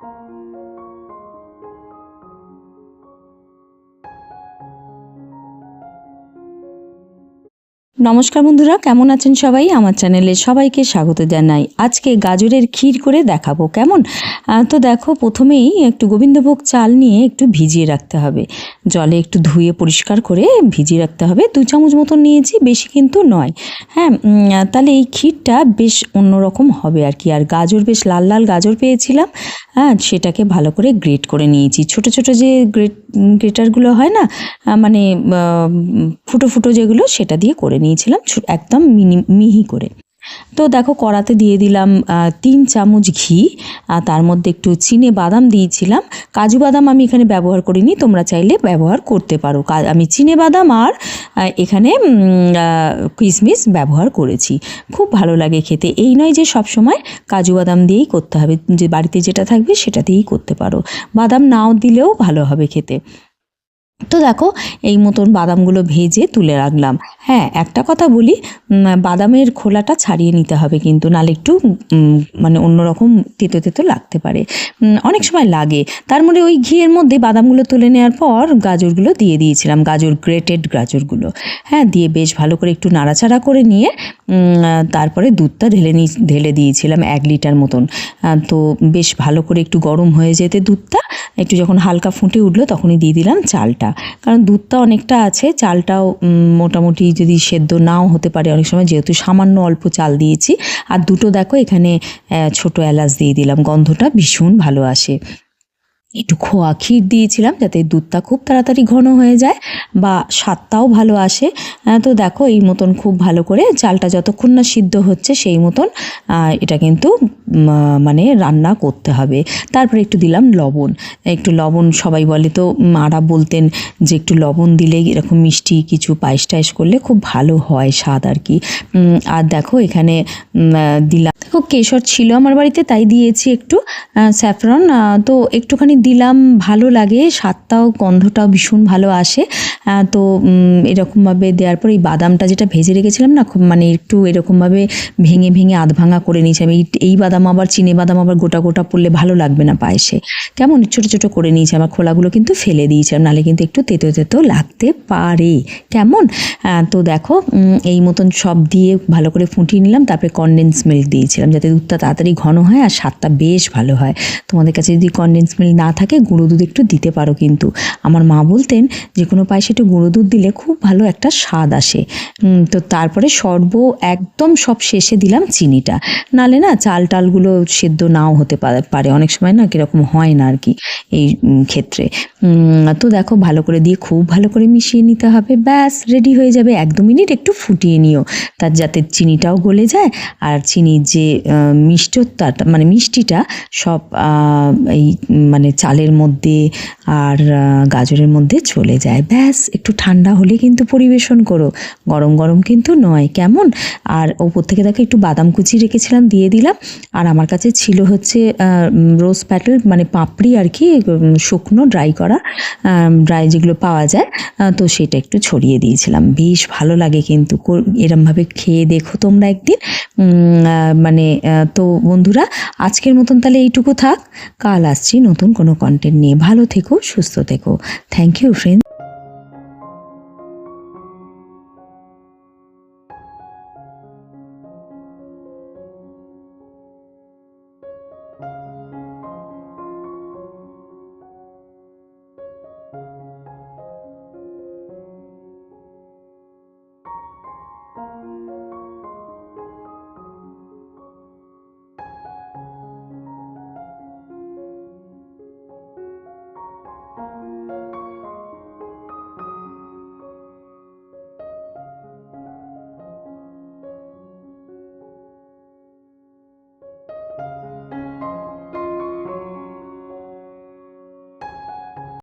Thank you. নমস্কার বন্ধুরা, কেমন আছেন সবাই? আমার চ্যানেলে সবাইকে স্বাগত জানাই। আজকে গাজরের ক্ষীর করে দেখাবো, কেমন? তো দেখো, প্রথমেই একটু গোবিন্দভোগ চাল নিয়ে একটু ভিজিয়ে রাখতে হবে। জলে একটু ধুয়ে পরিষ্কার করে ভিজিয়ে রাখতে হবে। দু চামচ মতন নিয়েছি, বেশি কিন্তু নয়। হ্যাঁ তাহলে এই ক্ষীরটা বেশ অন্যরকম হবে আর কি। আর গাজর, বেশ লাল লাল গাজর পেয়েছিলাম। হ্যাঁ সেটাকে ভালো করে গ্রেট করে নিয়েছি। ছোট ছোট যে গ্রেট, গ্রেটারগুলো হয় না মানে ফুটো ফুটো যেগুলো, সেটা দিয়ে করে নিয়েছিলাম একদম মিনি মিহি করে। তো দেখো কড়াতে দিয়ে দিলাম তিন চামচ ঘি আর তার মধ্যে একটু চিনে বাদাম দিয়েছিলাম। কাজু বাদাম আমি এখানে ব্যবহার করিনি, তোমরা চাইলে ব্যবহার করতে পারো। আমি চিনে বাদাম আর এখানে কিশমিশ ব্যবহার করেছি। খুব ভালো লাগে খেতে। এই নয় যে সব সময় কাজু বাদাম দিয়েই করতে হবে, যে বাড়িতে যেটা থাকবে সেটা দিয়েই করতে পারো। বাদাম নাও দিলেও ভালো হবে খেতে। তো দেখো, এই মতন বাদামগুলো ভেজে তুলে রাখলাম। হ্যাঁ একটা কথা বলি বাদামের খোলাটা ছাড়িয়ে নিতে হবে কিন্তু, নালে একটু মানে অন্যরকম তেতো তেতো লাগতে পারে। অনেক সময় লাগে। তার মধ্যে ওই ঘিয়ের মধ্যে বাদামগুলো তুলে নেওয়ার পর গাজরগুলো দিয়ে দিয়েছিলাম, গাজর গ্রেটেড গাজরগুলো। হ্যাঁ দিয়ে বেশ ভালো করে একটু নাড়াচাড়া করে নিয়ে তারপরে দুধটা ঢেলে নি, ঢেলে দিয়েছিলাম এক লিটার মতন। তো বেশ ভালো করে একটু গরম হয়ে যেতে দুধটা একটু যখন হালকা ফুটে উঠল তখনই দিয়ে দিলাম চালটা। কারণ দুধটা অনেকটা আছে, চালটাও মোটামুটি যদি সেদ্ধ নাও হতে পারে অনেক সময়, যেহেতু সামান্য অল্প চাল দিয়েছি। আর দুটো দেখো এখানে ছোট এলাচ দিয়ে দিলাম, গন্ধটা ভীষণ ভালো আসে। একটু খোয়া ক্ষীর দিয়েছিলাম যাতে দুধটা খুব তাড়াতাড়ি ঘন হয়ে যায় বা স্বাদটাও ভালো আসে। তো দেখো এই মতন খুব ভালো করে চালটা যতক্ষণ না সিদ্ধ হচ্ছে সেই মতন এটা কিন্তু মানে রান্না করতে হবে। তারপরে একটু দিলাম লবণ। একটু লবণ সবাই বলে তো মারা বলতেন যে একটু লবণ দিলে এরকম মিষ্টি কিছু পায়েস টায়েস করলে খুব ভালো হয় স্বাদ আর কি। আর দেখো এখানে দিলাম। দেখো কেশর ছিল আমার বাড়িতে তাই দিয়েছি একটু স্যাফরন তো একটুখানি দিলাম, ভালো লাগে, স্বাদটাও, গন্ধটাও ভীষণ ভালো আসে। তো এরকমভাবে দেওয়ার পর এই বাদামটা যেটা ভেজে রেখেছিলাম না, খুব মানে একটু এরকমভাবে ভেঙে ভেঙে আধ ভাঙা করে নিয়েছি আমি। এই- বাদাম আবার, চিনে বাদাম আবার গোটা গোটা পড়লে ভালো লাগবে না পায়েসে। কেমন? ছোটো ছোটো করে নিয়েছি, আমার খোলাগুলো কিন্তু ফেলে দিয়েছিলাম, নাহলে কিন্তু একটু তেতো তেতো লাগতে পারে। কেমন? তো দেখো এই মতন সব দিয়ে ভালো করে ফুটিয়ে নিলাম, তারপরে কনডেন্স মিল্ক দিয়েছিলাম, যাতে দুধটা তাড়াতাড়ি ঘন হয় আর স্বাদটা বেশ ভালো হয়। তোমাদের কাছে যদি কনডেন্স মিল্ক না থাকে, গুঁড়ো দুধ একটু দিতে পারো কিন্তু। আমার মা বলতেন যে কোনো পায়েসে একটু গুঁড়ো দুধ দিলে খুব ভালো একটা স্বাদ আসে। তো তারপরে সর্ব একদম সব শেষে দিলাম চিনিটা। নালে না চাল টালগুলো সেদ্ধ নাও হতে পারে। অনেক সময় না কীরকম হয় না আর কি এই ক্ষেত্রে। তো দেখো ভালো করে দিয়ে খুব ভালো করে মিশিয়ে নিতে হবে। ব্যাস, রেডি হয়ে যাবে। এক দু মিনিট একটু ফুটিয়ে নিও। তার যাতে চিনিটাও গলে যায় আর চিনির যে মিষ্টতা মানে মিষ্টিটা সব এই মানে চালের মধ্যে আর গাজরের মধ্যে চলে যায়। ব্যাস, একটু ঠান্ডা হলে কিন্তু পরিবেশন করো। গরম গরম কিন্তু নয়, কেমন? আর ওপর থেকে দেখো একটু বাদাম কুচি রেখেছিলাম, দিয়ে দিলাম। আর আমার কাছে ছিল হচ্ছে রোজ প্যাটেল মানে পাপড়ি আর কি শুকনো ড্রাই করা ড্রাই যেগুলো পাওয়া যায় তো সেটা একটু ছড়িয়ে দিয়েছিলাম। বেশ ভালো লাগে কিন্তু এরমভাবে খেয়ে দেখো তোমরা একদিন। মানে তো বন্ধুরা, আজকের মতন তাহলে এইটুকু থাক। কাল আসছি নতুন কোনো কন্টেন্ট নিয়ে। ভালো থেকো, সুস্থ থেকো। Thank you friend